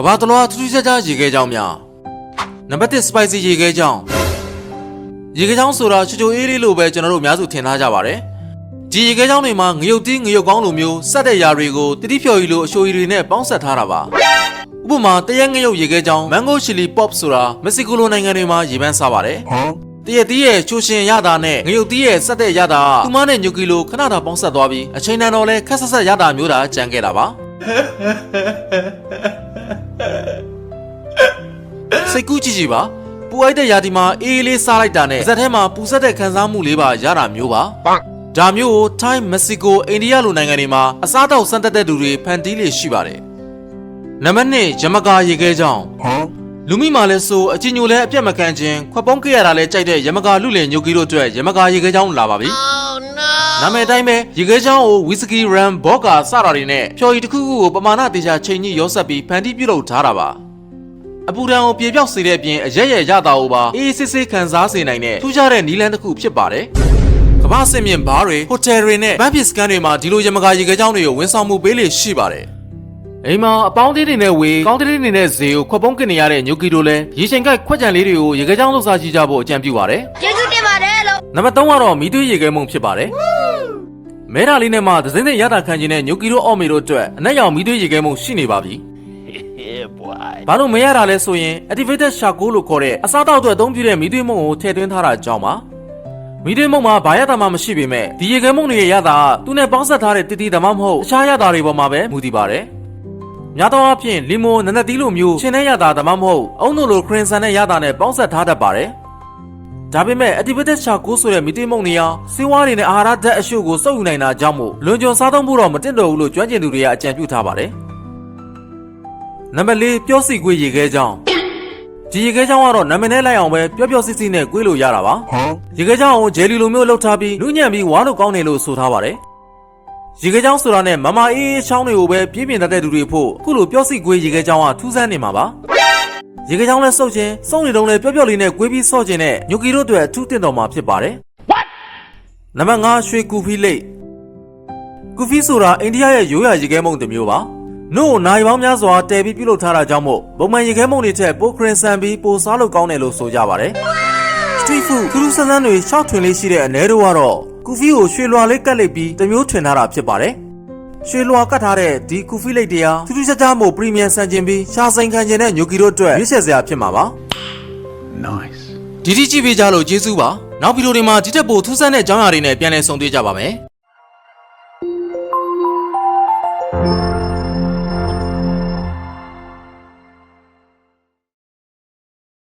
ကဘာတလွားထူးထူးခြားခြားရေခဲကြောင်းများနံပါတ်1 spicy ရေခဲကြောင်းရေခဲကြောင်းဆိုတာချိုချိုအေးလေးလိုပဲကျွန်တော်တို့အများစုထင်ထားကြပါတယ်ဒီရေခဲကြောင်းတွေမှာငရုတ်တီးငရုတ်ကောင်းလိုမျိုးစက်တဲ့ຢာတွေကိုတတိဖြော်ရီလိုအရှိုရီတွေနဲ့ပေါင်းဆက်ထားတာပါဥပမာတရက်ငရုတ်ရေခဲကြောင်း mango chili pop ဆိုတာမက္ဆီကိုလိုနိုင်ငံတွေမှာရေပန်းစားပါတယ်တရက်တီးရဲ့ချိုရှင်ရတာနဲ့ငရုတ်တီးရဲ့စက်တဲ့ရတာကသူမနဲ့ညူကီလိုခဏတာပေါင်းဆက်သွားပြီးအချိန်တန်တော့လဲခက်ဆက်ဆက်ရတာမျိုးတာကြံခဲ့တာပါ စိတ်ကူးကြည့်ကြည့်ပါပူအိုက်တဲ့ရာဒီမှာအေးအေးလေးစားလိုက်တာနဲ့ဇက်ထဲမှာပူဆက်တဲ့ခံစားမှုလေးပါရတာမျိုးပါဒါမျိုးကိုထိုင်းမက္ဆီကိုအိန္ဒိယလိုနိုင်ငံတွေမှာအစားတောက်စမ်းသက်တဲ့သူတွေဖန်တီးလေရှိပါတယ်နံပါတ်1ရမကာရေခဲကြောင်းလူမိမာလဲဆိုအချင်းညိုလဲအပြတ်မခံခြင်းခွက်ပုံးကြရတာလဲကြိုက်တဲ့ရမကာလူလင်ညိုကီတို့အတွက်ရမကာရေခဲကြောင်းလာပါပြီနာမည်အတိုင်းပဲရေခဲချောင်းကိုဝီစကီရမ်ဘော့ကာစတာတွေနဲ့ဖျော်ရည်တစ်ခုခုကိုပမာဏတေချာချိန်ကြီးရောဆက်ပြီးဖန်တီးပြုလုပ်ထားတာပါ အပူဒဏ်ကိုပြေပြောက်စေတဲ့အပြင်အရက်ရဲ့ရတာကိုပါအေးအေးဆေးဆေးခံစားစေနိုင်တဲ့ထူးခြားတဲ့နီလန်းတစ်ခုဖြစ်ပါတယ်ကမ္ဘာစစ်မြင့်ဘားတွေဟိုတယ်တွေနဲ့ဘန်းပစ်စကန်တွေမှာဒီလိုရမကာရေခဲချောင်းတွေကိုဝန်ဆောင်မှုပေးလေရှိပါတယ်အိမ်မှာအပေါင်းသေးတွေနဲ့ဝေကောင်းသေးတွေနဲ့ဇေကိုခွက်ပုံးကင်နေရတဲ့ညိုကီတို့လည်းရေချိန်ကိုက်ခွက်ကြံလေးတွေကိုရေခဲချောင်းလှုပ်ရှားကြည့်ကြဖို့အကြံပြုပါတယ်ကျေးဇူးတင်ပါတယ်လို့နံပါတ်3ကတော့မီးသွေးရေခဲမုံဖြစ်ပါတယ်။မဲတာလေးနဲ့မှသစင်းတဲ့ရတာခံခြင်းနဲ့ညိုကီတို့အော့မီတို့အတွက်အနက်ရောင်မီးသွေးရေခဲမုံရှိနေပါပြီ။ ဘာလို့မရတာလဲဆိုရင် activated charcoal လို့ခေါ်တဲ့အစားအသောက်အတွက်အသုံးပြုတဲ့မီးသွေးမုံကိုထည့်သွင်းထားတာကြောင့်ပါ။မီးသွေးမုံမှာဘာရတာမှမရှိပေမဲ့ဒီရေခဲမုံတွေရဲ့ရတာကသူနဲ့ပေါင်းဆက်ထားတဲ့တတိတမမဟုတ်တခြားရတာတွေပေါ်မှာပဲမူတည်ပါတယ်။များသောအားဖြင့်လီမိုနနသီးလိုမျိုးရှင်တဲ့ရတာဒါမှမဟုတ်အုံနိုလိုခရင်ဆန်တဲ့ရတာနဲ့ပေါင်းဆက်ထားတတ်ပါတယ်။ဒါပေမဲ့ activated charcoal ဆိုတဲ့မီတေးမုံနေရာစေဝါးတွေနဲ့အာဟာရဓာတ်အရှုပ်ကိုစုပ်ယူနိုင်တာကြောင့်မို့လွန်ကျွံစားသုံးဖို့တော့မတင်တော့ဘူးလို့ကျွမ်းကျင်သူတွေကအကြံပြုထားပါတယ်။ နံပါတ်၄ပျော့စီကွေးရေခဲချောင်းဒီရေခဲချောင်းကတော့နာမည်နဲ့လိုက်အောင်ပဲပျော့ပျော့စစ်စစ်နဲ့ကွေးလို့ရတာပါ။ရေခဲချောင်းကိုဂျယ်လီလိုမျိုးလှုပ်ထားပြီးလူညံ့ပြီးဝါလို့ကောင်းတယ်လို့ဆိုထားပါတယ်။ရေခဲချောင်းဆိုတာနဲ့မမအေးအေးချောင်းတွေကိုပဲပြင်းပြင်းတတ်တဲ့သူတွေဖို့အခုလိုပျော့စီကွေးရေခဲချောင်းကထူးဆန်းနေမှာပါ။ရေကကြောင်လဲစုပ်ခြင်းစုံနေတုံးလဲပျော့ပျော့လေးနဲ့ကွေးပြီးဆော့ခြင်းနဲ့ညိုကီတို့အတွက်အထူးတင်တော်မှာဖြစ်ပါတယ်။ What? နံပါတ်5ရွှေကူဖီလိတ်ကူဖီဆိုတာအိန္ဒိယရဲ့ရိုးရာရေခဲမုံတစ်မျိုးပါ။ နို့ကိုနိုင်ပေါင်းများစွာတည်ပြီးပြုလုပ်ထားတာကြောင့်မို့ပုံမှန်ရေခဲမုံတွေထက်ပိုခရင်ဆန်ပြီးပိုစားလို့ကောင်းတယ်လို့ဆိုကြပါတယ်။ Street food ခရူးဆန်းဆန်းတွေရှောက်ထွင်လေးရှိတဲ့အ ਨੇ တို့ကတော့ကူဖီကိုရွှေလွှာလေးကတ်လိုက်ပြီးတစ်မျိုးထွင်ထားတာဖြစ်ပါတယ်။ရွှေလွှာကတ်ထားတဲ့ဒီကူဖီလိတ်တရားထူးထူးခြားခြားမို့ပရီမီယံဆန်ကျင်ပြီးရှားစိန်ခံကျင်တဲ့ညိုကီတို့အတွက်ရွေးချယ်စရာဖြစ်မှာပါ Nice. ဒီဒီကြည့်ပေးကြလို့ကျေးဇူးပါနောက်ဗီဒီယိုတွေမှာဒီထက်ပိုထူးဆန်းတဲ့အကြောင်းအရာတွေနဲ့ပြန်လည်ဆုံတွေ့ကြပါမယ်